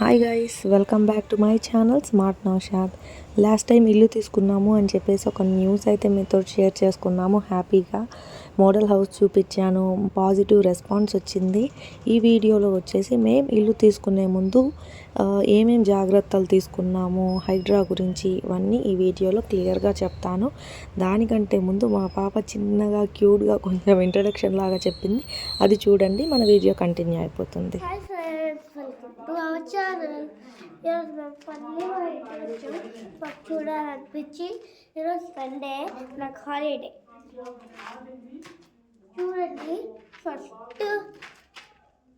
Hi guys welcome back to my channel smart Naushad last time ఇల్లు తీసుకున్నాము అని చెప్పేసి ఒక న్యూస్ అయితే మీతో షేర్ చేసుకున్నాము హ్యాపీగా మోడల్ హౌస్ చూపించాను పాజిటివ్ రెస్పాన్స్ వచ్చింది. ఈ వీడియోలో వచ్చేసి మేము ఇల్లు తీసుకునే ముందు ఏమేం జాగ్రత్తలు తీసుకున్నాము హైడ్రా గురించి ఇవన్నీ ఈ వీడియోలో క్లియర్గా చెప్తాను. దానికంటే ముందు మా పాప చిన్నగా క్యూట్గా కొంచెం ఇంట్రడక్షన్ లాగా చెప్పింది. అది చూడండి మన వీడియో కంటిన్యూ అయిపోతుంది. వచ్చాను అవర్ ఈరోజు మేము పల్లి వచ్చాం మాకు చూడాలనిపించి ఈరోజు సండే నాకు హాలిడే చూడండి ఫస్ట్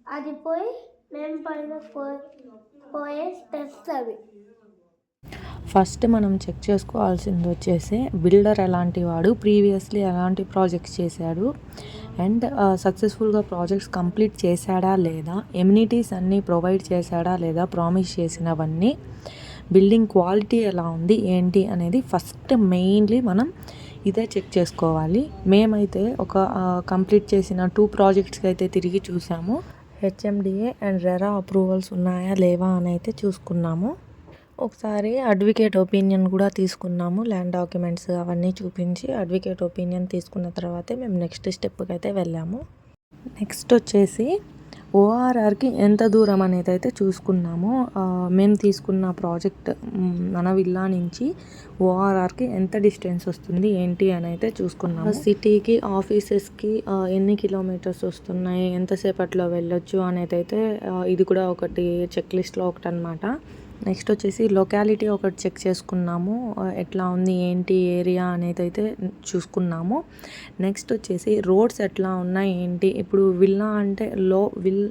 అది పోయి మేము పైన పో- పోయే స్టెప్స్ అవి. ఫస్ట్ మనం చెక్ చేసుకోవాల్సింది వచ్చేసి బిల్డర్ ఎలాంటి వాడు ప్రీవియస్లీ ఎలాంటి ప్రాజెక్ట్స్ చేశాడు అండ్ సక్సెస్ఫుల్గా ప్రాజెక్ట్స్ కంప్లీట్ చేశాడా లేదా ఎమ్యూనిటీస్ అన్నీ ప్రొవైడ్ చేశాడా లేదా ప్రామిస్ చేసినవన్నీ బిల్డింగ్ క్వాలిటీ ఎలా ఉంది ఏంటి అనేది ఫస్ట్ మెయిన్లీ మనం ఇదే చెక్ చేసుకోవాలి. మేమైతే ఒక కంప్లీట్ చేసిన టూ ప్రాజెక్ట్స్కి అయితే తిరిగి చూసాము. హెచ్ఎండిఏ అండ్ రెరా అప్రూవల్స్ ఉన్నాయా లేవా అని అయితే చూసుకున్నాము. ఒకసారి అడ్వకేట్ ఒపీనియన్ కూడా తీసుకున్నాము. ల్యాండ్ డాక్యుమెంట్స్ అవన్నీ చూపించి అడ్వకేట్ ఒపీనియన్ తీసుకున్న తర్వాతే మేము నెక్స్ట్ స్టెప్కి అయితే వెళ్ళాము. నెక్స్ట్ వచ్చేసి ఓఆర్ఆర్కి ఎంత దూరం అనేది అయితే చూసుకున్నాము. మేము తీసుకున్న ప్రాజెక్ట్ మన విల్లా నుంచి ఓఆర్ఆర్కి ఎంత డిస్టెన్స్ వస్తుంది ఏంటి అని అయితే చూసుకున్నాము. సిటీకి ఆఫీసెస్కి ఎన్ని కిలోమీటర్స్ వస్తున్నాయి ఎంతసేపట్లో వెళ్ళొచ్చు అనేది అయితే ఇది కూడా ఒకటి చెక్ లిస్ట్లో ఒకటి అనమాట నెక్స్ట్ వచ్చేసి లొకాలిటీ ఒకటి చెక్ చేసుకున్నాము. ఎట్లా ఉంది ఏంటి ఏరియా అనేది అయితే చూసుకున్నాము. నెక్స్ట్ వచ్చేసి రోడ్స్ ఎట్లా ఉన్నాయి ఏంటి? ఇప్పుడు విల్లా అంటే లో విల్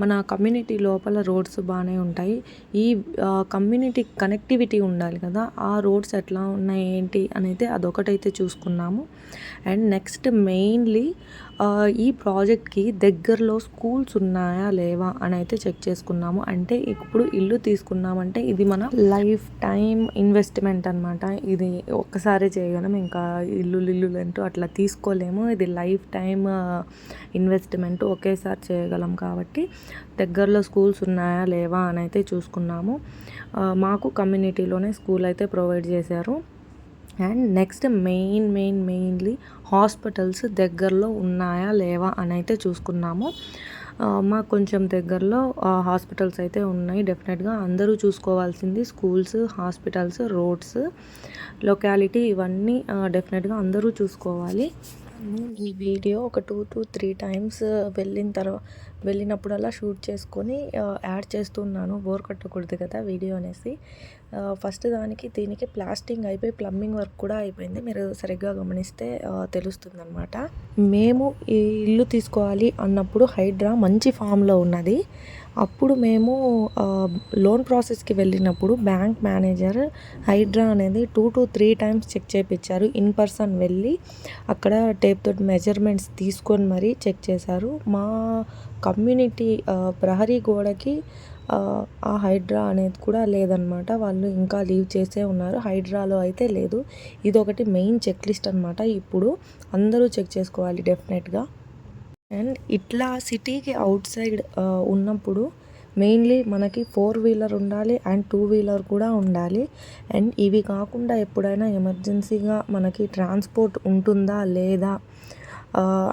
మన కమ్యూనిటీ లోపల రోడ్స్ బాగానే ఉంటాయి. ఈ కమ్యూనిటీ కనెక్టివిటీ ఉండాలి కదా ఆ రోడ్స్ ఎట్లా ఉన్నాయి ఏంటి అనేది అదొకటైతే చూసుకున్నాము. అండ్ నెక్స్ట్ మెయిన్లీ ఈ ప్రాజెక్ట్కి దగ్గరలో స్కూల్స్ ఉన్నాయా లేవా అని అయితే చెక్ చేసుకున్నాము. అంటే ఇప్పుడు ఇల్లు తీసుకున్నామంటే ఇది మన లైఫ్ టైం ఇన్వెస్ట్మెంట్ అనమాట ఇది ఒక్కసారి చేయగలం ఇంకా ఇల్లు ఇల్లు అంటూ అట్లా తీసుకోలేము. ఇది లైఫ్ టైం ఇన్వెస్ట్మెంట్ ఒకేసారి చేయగలం కాబట్టి దగ్గరలో స్కూల్స్ ఉన్నాయా లేవా అని అయితే చూసుకున్నాము. మాకు కమ్యూనిటీలోనే స్కూల్ అయితే ప్రొవైడ్ చేశారు. And next main main mainly hospitals దగ్గరలో ఉన్నాయా లేవా అని అయితే చూసుకున్నాము మాకు కొంచెం దగ్గరలో హాస్పిటల్స్ అయితే ఉన్నాయి. డెఫినెట్గా అందరూ చూసుకోవాల్సింది స్కూల్స్ హాస్పిటల్స్ రోడ్స్ లొకాలిటీ ఇవన్నీ డెఫినెట్గా అందరూ చూసుకోవాలి. ఈ వీడియో ఒక టూ టు త్రీ టైమ్స్ వెళ్ళిన తర్వాత వెళ్ళినప్పుడల్లా షూట్ చేసుకొని యాడ్ చేస్తున్నాను. బోర్ కట్టకూడదు కదా వీడియో అనేసి. ఫస్ట్ దానికి దీనికి ప్లాస్టింగ్ అయిపోయి ప్లంబింగ్ వర్క్ కూడా అయిపోయింది. మీరు సరిగ్గా గమనిస్తే తెలుస్తుంది అనమాట మేము ఈ ఇల్లు తీసుకోవాలి అన్నప్పుడు హైడ్రా మంచి ఫామ్లో ఉన్నది. అప్పుడు మేము లోన్ ప్రాసెస్కి వెళ్ళినప్పుడు బ్యాంక్ మేనేజర్ హైడ్రా అనేది two to three times check చేయించారు ఇన్ పర్సన్ వెళ్ళి అక్కడ టేప్ తోటి మెజర్మెంట్స్ తీసుకొని మరీ చెక్ చేశారు. మా కమ్యూనిటీ ప్రహరీ గోడకి ఆ, హైడ్రా అనేది కూడా లేదనమాట వాళ్ళు ఇంకా లీవ్ చేసే ఉన్నారు. హైడ్రాలో అయితే లేదు. ఇది ఒకటి మెయిన్ చెక్ లిస్ట్ అనమాట ఇప్పుడు అందరూ చెక్ చేసుకోవాలి డెఫినెట్గా. అండ్ ఇట్లా సిటీకి అవుట్ సైడ్ ఉన్నప్పుడు మెయిన్లీ మనకి ఫోర్ వీలర్ ఉండాలి అండ్ టూ వీలర్ కూడా ఉండాలి. అండ్ ఇవి కాకుండా ఎప్పుడైనా ఎమర్జెన్సీగా మనకి ట్రాన్స్పోర్ట్ ఉంటుందా లేదా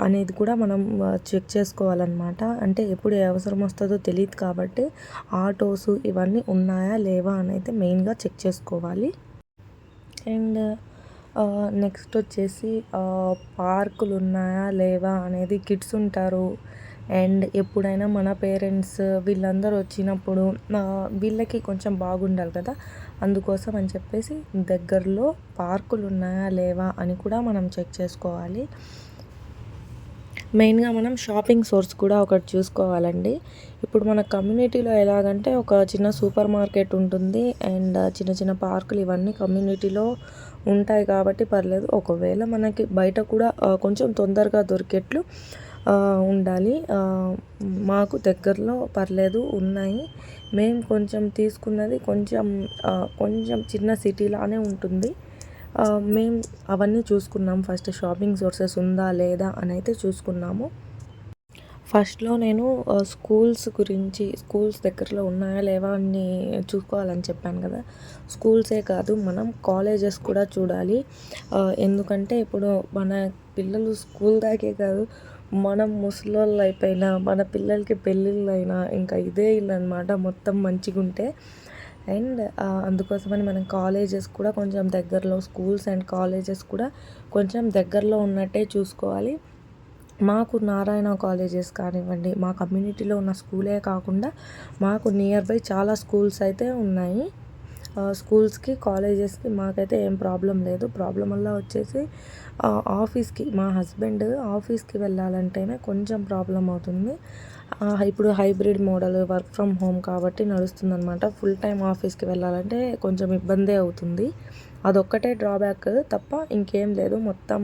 అనేది కూడా మనం చెక్ చేసుకోవాలన్నమాట. అంటే ఎప్పుడు ఏ అవసరం వస్తుందో తెలియదు కాబట్టి ఆటోస్ ఇవన్నీ ఉన్నాయా లేవా అని అయితే మెయిన్గా చెక్ చేసుకోవాలి. అండ్ నెక్స్ట్ వచ్చేసి పార్కులు ఉన్నాయా లేవా అనేది కిడ్స్ ఉంటారు. అండ్ ఎప్పుడైనా మన పేరెంట్స్ వీళ్ళందరూ వచ్చినప్పుడు వీళ్ళకి కొంచెం బాగుండాలి కదా. అందుకోసం అని చెప్పేసి దగ్గరలో పార్కులు ఉన్నాయా లేవా అని కూడా మనం చెక్ చేసుకోవాలి. మెయిన్గా మనం షాపింగ్ సోర్స్ కూడా ఒకటి చూసుకోవాలండి. ఇప్పుడు మన కమ్యూనిటీలో ఎలాగంటే ఒక చిన్న సూపర్ మార్కెట్ ఉంటుంది. అండ్ చిన్న చిన్న పార్కులు ఇవన్నీ కమ్యూనిటీలో ఉంటాయి కాబట్టి పర్లేదు. ఒకవేళ మనకి బయట కూడా కొంచెం తొందరగా దొరికేట్లు ఉండాలి. మాకు దగ్గరలో పర్లేదు ఉన్నాయి. మేము కొంచెం తీసుకున్నది కొంచెం కొంచెం చిన్న సిటీలానే ఉంటుంది. మేము అవన్నీ చూసుకున్నాం ఫస్ట్ షాపింగ్ సోర్సెస్ ఉందా లేదా అని అయితే చూసుకున్నాము ఫస్ట్‌లో నేను స్కూల్స్ గురించి స్కూల్స్ దగ్గరలో ఉన్నాయా లేవా అని చూసుకోవాలని చెప్పాను కదా! స్కూల్సే కాదు మనం కాలేజెస్ కూడా చూడాలి. ఎందుకంటే ఇప్పుడు మన పిల్లలు స్కూల్ దాకే కాదు మనం ముసలోళ్ళు అయిపోయినా మన పిల్లలకి పెళ్ళిళ్ళు అయినా ఇంకా ఇదే ఇల్లు అనమాట మొత్తం మంచిగా ఉంటే అండ్ అందుకోసమని మనం కాలేజెస్ కూడా కొంచెం దగ్గరలో స్కూల్స్ అండ్ కాలేజెస్ కూడా కొంచెం దగ్గరలో ఉన్నట్టే చూసుకోవాలి. మాకు నారాయణ కాలేజెస్ కానివ్వండి, మా కమ్యూనిటీలో ఉన్న స్కూలే కాకుండా మాకు నియర్ బై చాలా స్కూల్స్ అయితే ఉన్నాయి. స్కూల్స్‌కి, కాలేజెస్‌కి మాకైతే ఏం ప్రాబ్లం లేదు. ప్రాబ్లం వల్ల వచ్చేసి ఆఫీస్‌కి మా హస్బెండ్ ఆఫీస్‌కి వెళ్ళాలంటేనే కొంచెం ప్రాబ్లం అవుతుంది. ఇప్పుడు hybrid model work from home కాబట్టి నడుస్తుందనమాట. ఫుల్ టైం ఆఫీస్‌కి వెళ్ళాలంటే కొంచెం ఇబ్బందే అవుతుంది. అదొక్కటే డ్రాబ్యాక్ తప్ప ఇంకేం లేదు. మొత్తం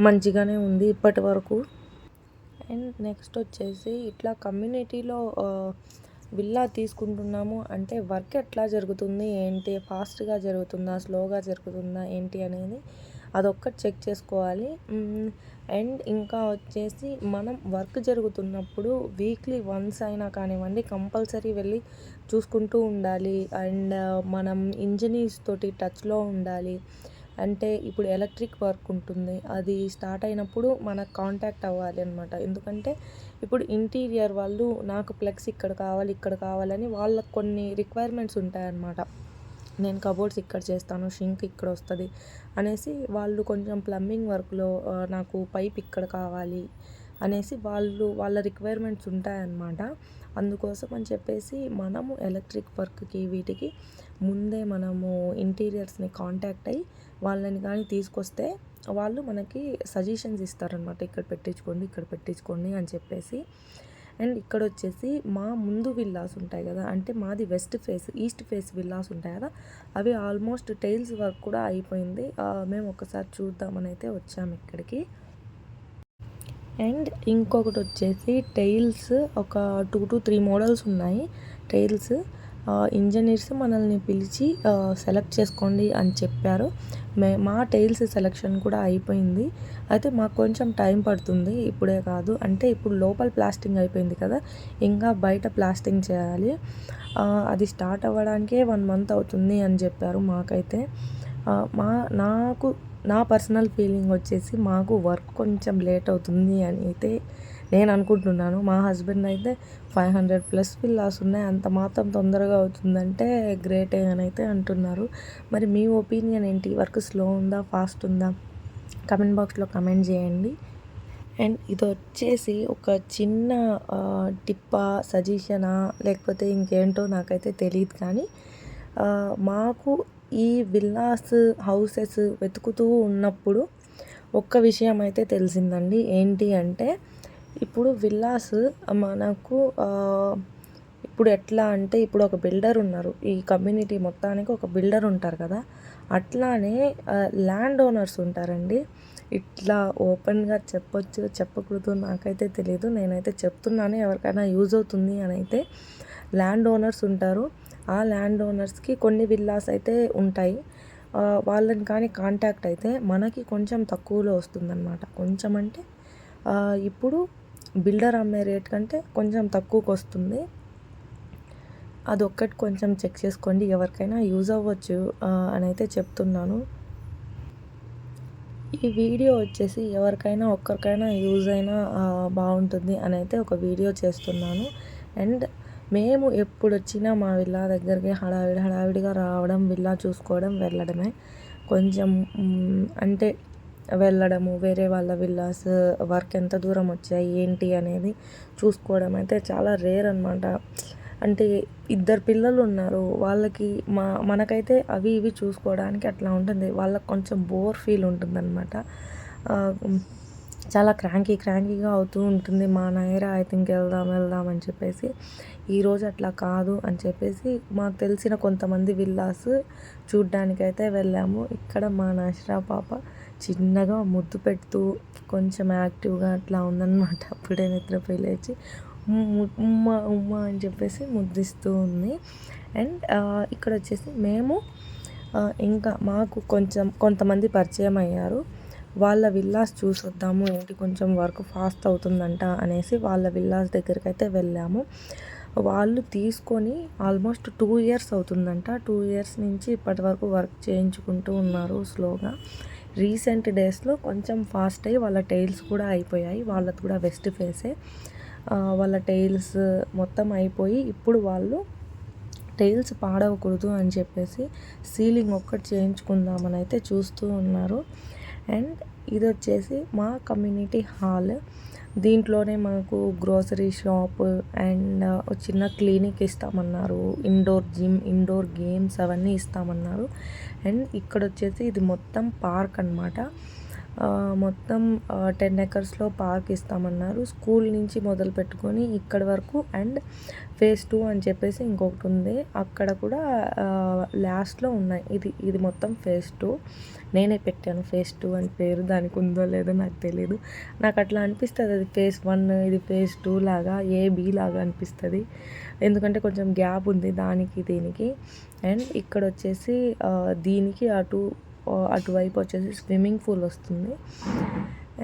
మంచిగానే ఉంది ఇప్పటి వరకు. అండ్ నెక్స్ట్ వచ్చేసి ఇట్లా కమ్యూనిటీలో విల్లా తీసుకుంటున్నాము అంటే వర్క్ ఎట్లా జరుగుతుంది? ఏంటి? ఫాస్ట్‌గా జరుగుతుందా? స్లోగా జరుగుతుందా? ఏంటి అనేది అదొక్కటి చెక్ చేసుకోవాలి. అండ్ ఇంకా వచ్చేసి మనం వర్క్ జరుగుతున్నప్పుడు వీక్లీ వన్స్ అయినా కానివ్వండి కంపల్సరీ వెళ్ళి చూసుకుంటూ ఉండాలి. అండ్ మనం ఇంజనీర్స్ తోటి టచ్‌లో ఉండాలి. అంటే ఇప్పుడు ఎలక్ట్రిక్ వర్క్ ఉంటుంది. అది స్టార్ట్ అయినప్పుడు మనకు కాంటాక్ట్ అవ్వాలి అనమాట. ఎందుకంటే ఇప్పుడు ఇంటీరియర్ వాళ్ళు నాకు ప్లగ్స్ ఇక్కడ కావాలి, ఇక్కడ కావాలని వాళ్ళకు కొన్ని రిక్వైర్మెంట్స్ ఉంటాయన్నమాట. నేను కబోర్డ్స్ ఇక్కడ చేస్తాను. షింక్ ఇక్కడ వస్తుంది అనేసి వాళ్ళు కొంచెం ప్లంబింగ్ వర్క్‌లో నాకు పైప్ ఇక్కడ కావాలి అనేసి వాళ్ళు వాళ్ళ రిక్వైర్మెంట్స్ ఉంటాయన్నమాట. అందుకోసం అని చెప్పేసి మనము ఎలక్ట్రిక్ వర్క్‌కి వీటికి ముందే మనము ఇంటీరియర్స్‌ని కాంటాక్ట్ అయ్యి వాళ్ళని కానీ తీసుకొస్తే వాళ్ళు మనకి సజెషన్స్ ఇస్తారనమాట. ఇక్కడ పెట్టించుకోండి, ఇక్కడ పెట్టించుకోండి అని చెప్పేసి. అండ్ ఇక్కడ వచ్చేసి మా ముందు విల్లాస్ ఉంటాయి కదా! అంటే మాది west face, east face villas ఉంటాయి కదా! అవి ఆల్మోస్ట్ టైల్స్ వర్క్ కూడా అయిపోయింది. మేము ఒకసారి చూద్దామని అయితే వచ్చాము ఇక్కడికి. అండ్ ఇంకొకటి వచ్చేసి టైల్స్ ఒక 2-3 మోడల్స్ ఉన్నాయి. టైల్స్ ఇంజనీర్స్ మనల్ని పిలిచి సెలెక్ట్ చేసుకోండి అని చెప్పారు. మే మా టైల్స్ సెలెక్షన్ కూడా అయిపోయింది. అయితే మాకు కొంచెం టైం పడుతుంది. ఇప్పుడే కాదు. అంటే ఇప్పుడు లోపల ప్లాస్టింగ్ అయిపోయింది కదా! ఇంకా బయట ప్లాస్టింగ్ చేయాలి. అది స్టార్ట్ అవ్వడానికే వన్ మంత్ అవుతుంది అని చెప్పారు మాకైతే. మా నాకు నా పర్సనల్ ఫీలింగ్ వచ్చేసి మాకు వర్క్ కొంచెం లేట్ అవుతుంది అని అయితే నేను అనుకుంటున్నాను. మా హస్బెండ్ అయితే 500 ప్లస్ విల్లాస్ ఉన్నాయి. అంత మాత్రం తొందరగా అవుతుందంటే గ్రేటే అని అయితే అంటున్నారు. మరి మీ ఒపీనియన్ ఏంటి? వర్క్ స్లో ఉందా? ఫాస్ట్ ఉందా? కమెంట్ బాక్స్‌లో కమెంట్ చేయండి. అండ్ ఇది వచ్చేసి ఒక చిన్న టిప్పా? సజెషనా? లేకపోతే ఇంకేంటో నాకైతే తెలియదు కానీ మాకు ఈ విల్లాస్, హౌసెస్ వెతుకుతూ ఉన్నప్పుడు ఒక్క విషయం అయితే తెలిసిందండి. ఏంటి అంటే ఇప్పుడు విల్లాస్ మనకు ఇప్పుడు ఎట్లా అంటే ఇప్పుడు ఒక బిల్డర్ ఉన్నారు. ఈ కమ్యూనిటీ మొత్తానికి ఒక బిల్డర్ ఉంటారు కదా! అట్లానే ల్యాండ్ ఓనర్స్ ఉంటారండి. ఇట్లా ఓపెన్‌గా చెప్పొచ్చు, చెప్పకూడదో నాకైతే తెలియదు నేనైతే చెప్తున్నాను ఎవరికైనా యూజ్ అవుతుంది అని అయితే. ల్యాండ్ ఓనర్స్ ఉంటారు. ఆ ల్యాండ్ ఓనర్స్‌కి కొన్ని విల్లాస్ అయితే ఉంటాయి. వాళ్ళని కానీ కాంటాక్ట్ అయితే మనకి కొంచెం తక్కువలో వస్తుందన్నమాట. కొంచెం అంటే ఇప్పుడు బిల్డర్ అమ్మే రేట్ కంటే కొంచెం తక్కువకొస్తుంది. అదొక్కటి కొంచెం చెక్ చేసుకోండి. ఎవరికైనా యూజ్ అవ్వచ్చు అని అయితే చెప్తున్నాను. ఈ వీడియో వచ్చేసి ఎవరికైనా ఒక్కరికైనా యూజ్ అయినా బాగుంటుంది అని అయితే ఒక వీడియో చేస్తున్నాను. అండ్ మేము ఎప్పుడొచ్చినా మా విల్లా దగ్గరికి హడావిడి హడావిడిగా రావడం, విల్లా చూసుకోవడం, వెళ్ళడమే. కొంచెం అంటే వెళ్ళడము, వేరే వాళ్ళ విల్లాస్ వర్క్ ఎంత దూరం వచ్చాయి, ఏంటి అనేది చూసుకోవడం అయితే చాలా రేర్ అనమాట. అంటే ఇద్దరు పిల్లలు ఉన్నారు. వాళ్ళకి మా మనకైతే అవి ఇవి చూసుకోవడానికి అట్లా ఉంటుంది. వాళ్ళకి కొంచెం బోర్ ఫీల్ ఉంటుందన్నమాట. చాలా క్రాంకీ క్రాంకీగా అవుతూ ఉంటుంది. మా నైరా ఐ థింక్ వెళ్దాం, వెళ్దాం అని చెప్పేసి. ఈరోజు అట్లా కాదు అని చెప్పేసి మాకు తెలిసిన కొంతమంది విల్లాస్ చూడ్డానికైతే వెళ్ళాము. ఇక్కడ మా నష్రా పాప చిన్నగా ముద్దు పెడుతూ కొంచెం యాక్టివ్‌గా అట్లా ఉందన్నమాట. అప్పుడే నిద్రపోయి లేచి ఉమ్మ ఉమ్మ అని చెప్పేసి ముద్దిస్తూ ఉంది. అండ్ ఇక్కడ వచ్చేసి మేము ఇంకా మాకు కొంచెం కొంతమంది పరిచయం అయ్యారు. వాళ్ళ విల్లాస్ చూసొద్దాము ఏంటి కొంచెం వర్క్ ఫాస్ట్ అవుతుందంట అనేసి వాళ్ళ విల్లాస్ దగ్గరికి అయితే వెళ్ళాము. వాళ్ళు తీసుకొని ఆల్మోస్ట్ టూ ఇయర్స్ అవుతుందంట. టూ ఇయర్స్ నుంచి ఇప్పటి వరకు వర్క్ చేయించుకుంటూ ఉన్నారు స్లోగా. రీసెంట్ డేస్లో కొంచెం ఫాస్ట్ అయ్యి వాళ్ళ టైల్స్ కూడా అయిపోయాయి. వాళ్ళది కూడా వెస్ట్ ఫేసే. వాళ్ళ టైల్స్ మొత్తం అయిపోయి ఇప్పుడు వాళ్ళు టైల్స్ పాడవకూడదు అని చెప్పేసి సీలింగ్ ఒక్కటి చేయించుకుందామని అయితే చూస్తూ ఉన్నారు. అండ్ ఇది వచ్చేసి మా కమ్యూనిటీ హాల్. దీంట్లోనే మనకు గ్రోసరీ షాప్ అండ్ చిన్న క్లినిక్ ఇస్తామన్నారు. ఇండోర్ జిమ్ ఇండోర్ గేమ్స్ అవన్నీ ఇస్తామన్నారు. అండ్ ఇక్కడ వచ్చేసి ఇది మొత్తం పార్క్ అనమాట మొత్తం టెన్ ఎకర్స్లో పార్క్ ఇస్తామన్నారు. స్కూల్ నుంచి మొదలు పెట్టుకొని ఇక్కడ వరకు అండ్ ఫేజ్ టూ అని చెప్పేసి ఇంకొకటి ఉంది. అక్కడ కూడా లాస్ట్లో ఉన్నాయి. ఇది ఇది మొత్తం ఫేజ్ టూ. నేనే పెట్టాను ఫేజ్ టూ అని పేరు. దానికి ఉందో లేదో నాకు తెలియదు నాకు అట్లా అనిపిస్తుంది. అది ఫేజ్ వన్ ఇది ఫేజ్ టూ లాగా ఏ బి లాగా అనిపిస్తుంది. ఎందుకంటే కొంచెం గ్యాప్ ఉంది దానికి దీనికి. అండ్ ఇక్కడ వచ్చేసి దీనికి అటు అటువైపు వచ్చేసి స్విమ్మింగ్ పూల్ వస్తుంది.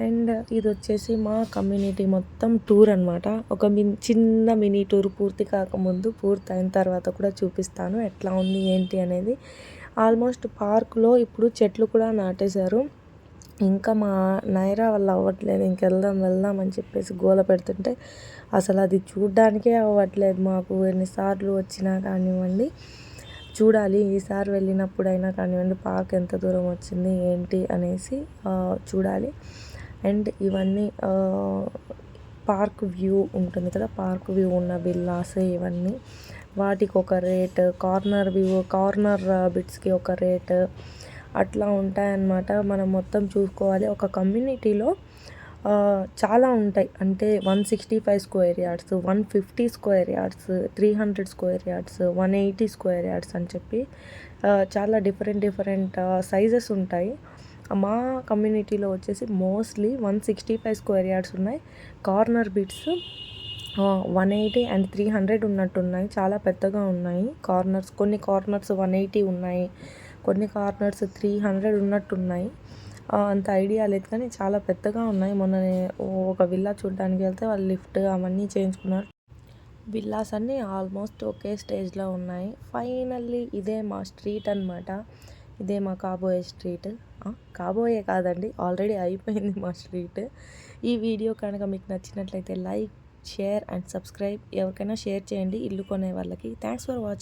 అండ్ ఇది వచ్చేసి మా కమ్యూనిటీ మొత్తం టూర్ అనమాట ఒక మిన్ చిన్న మినీ టూర్ పూర్తి కాకముందు పూర్తి అయిన తర్వాత కూడా చూపిస్తాను ఎట్లా ఉంది ఏంటి అనేది. ఆల్మోస్ట్ పార్క్లో ఇప్పుడు చెట్లు కూడా నాటేశారు. ఇంకా మా నైరా వల్ల అవ్వట్లేదు ఇంకెళ్దాం వెళ్దాం అని చెప్పేసి గోల పెడుతుంటే అసలు అది చూడ్డానికే అవ్వట్లేదు మాకు. ఎన్నిసార్లు వచ్చినా కానివ్వండి. చూడాలి ఈసారి వెళ్ళినప్పుడైనా కానివ్వండి పార్క్ ఎంత దూరం వచ్చింది ఏంటి అనేసి చూడాలి. అండ్ ఇవన్నీ పార్క్ వ్యూ ఉంటుంది కదా పార్క్ వ్యూ ఉన్న విల్లాస్ ఇవన్నీ వాటికి ఒక రేట్ కార్నర్ వ్యూ కార్నర్ బిట్స్కి ఒక రేట్ అట్లా ఉంటాయన్నమాట. మనం మొత్తం చూసుకోవాలి. ఒక కమ్యూనిటీలో చాలా ఉంటాయి. అంటే one sixty five square yards one fifty square yards three hundred square yards one eighty square yards అని చెప్పి చాలా డిఫరెంట్ డిఫరెంట్ సైజెస్ ఉంటాయి. మా కమ్యూనిటీలో వచ్చేసి mostly one sixty five square yards ఉన్నాయి. Corner bits one eighty and three hundred ఉన్నట్టున్నాయి చాలా పెద్దగా ఉన్నాయి కార్నర్స్. కొన్ని కార్నర్స్ వన్ ఎయిటీ ఉన్నాయి. కొన్ని కార్నర్స్ త్రీ హండ్రెడ్ ఉన్నట్టున్నాయి అంత ఐడియా లేదు కానీ చాలా పెద్దగా ఉన్నాయి. మొన్న ఒక విల్లా చూడడానికి వెళ్తే వాళ్ళు లిఫ్ట్ అవన్నీ చేయించుకున్నారు. విల్లాస్ అన్నీ ఆల్మోస్ట్ ఒకే స్టేజ్లో ఉన్నాయి. ఫైనల్లీ ఇదే మా స్ట్రీట్ అన్నమాట. ఇదే మా కాబోయే స్ట్రీట్. కాబోయే కాదండి ఆల్రెడీ అయిపోయింది మా స్ట్రీట్. ఈ వీడియో కనుక మీకు నచ్చినట్లయితే లైక్ షేర్ అండ్ సబ్స్క్రైబ్. ఎవరికైనా షేర్ చేయండి. ఇల్లు కొనే వాళ్ళకి. Thanks for watching